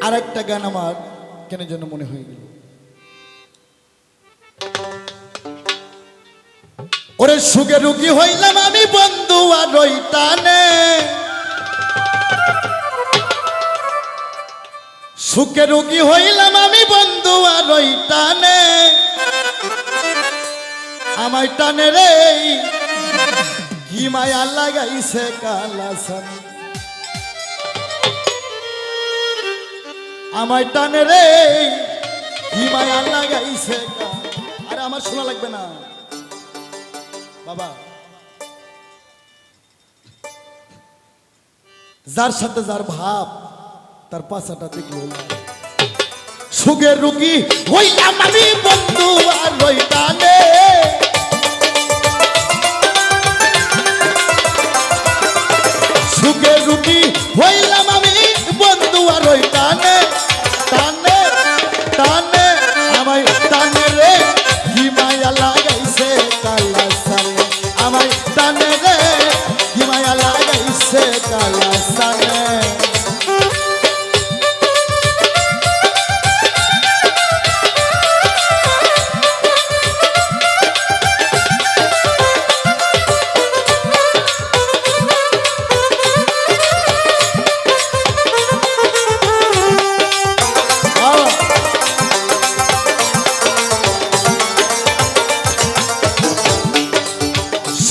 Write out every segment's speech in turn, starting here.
আর একটা গান আমার কেন যেন মনে হয়ে গেল। ওরে সুখে রুগী হইলাম আমি বন্ধু আর ওই টানে সুখে রুগী হইলাম আমি বন্ধু আর ওই টানে আমায় টানে রে কি মায়া লাগাইছে কালাসান আমায় টানে রে। কি মায়া লাগাইছে কা- আরে আমার শোনা লাগবে না। বাবা। যার সাথে যার ভাব, তার পাশাটা দেখল সুগের রুগী হইলাম আমি বন্ধু, আর ওই টানে। সুখে রুটি হইলাম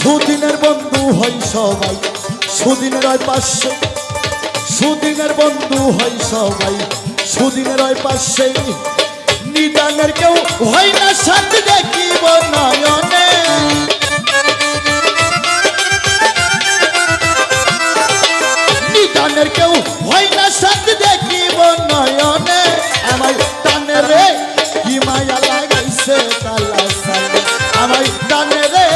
সুদিনের বন্ধু হয় সবাই সুদিনের হয় পাশে। সুদিনের বন্ধু হয় সবাই, সুদিনের হয় পাশে। নিদানের কেউ হয় না সাথে দেখিব নয়নে। নিদানের কেউ হয় না সাথে দেখিব নয়নে। আমায় টানে রে, কি মায়া লাগাইছে সালে আমায় টানে রে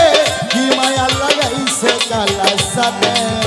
কালা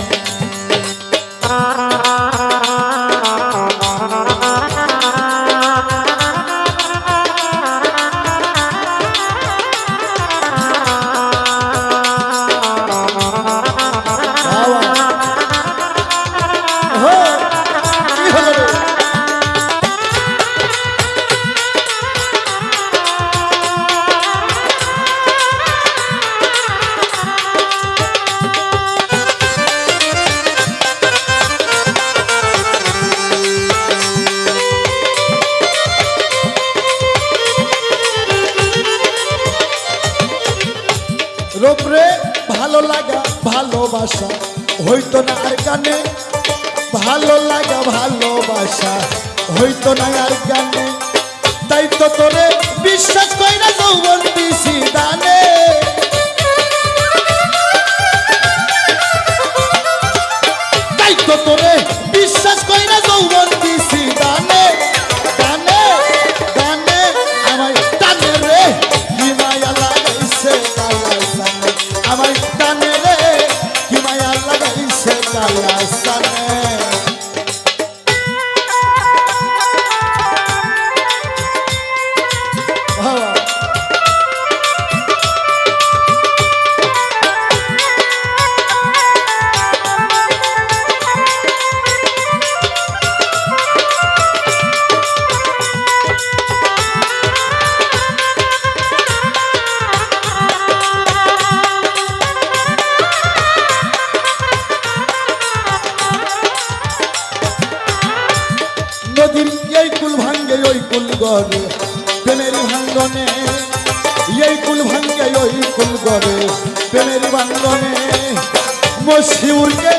ভালো লাগা, ভালোবাসা। হইতো না আর গানে, ভালো লাগা, ভালোবাসা। হইতো না আর গানে। তাই তো তোরে বিশ্বাস কইরা যৌবন দিছি দানে। তাই তো তোরে লাগাইছে ওই কুল গড়ে প্রেমের ভাঙ্গনে। এই কুল ভাঙ্গে ওই কুল গড়ে প্রেমের ভাঙ্গনে। মশিউরকে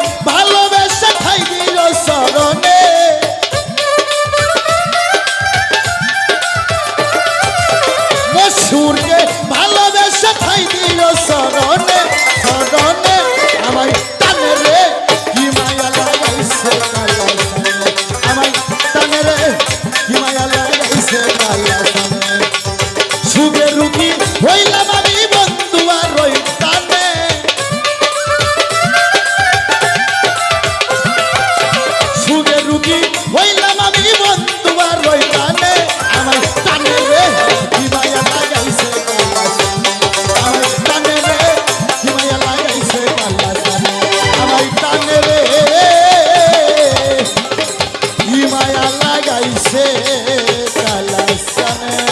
মায়া লাগাইছে কালাসানে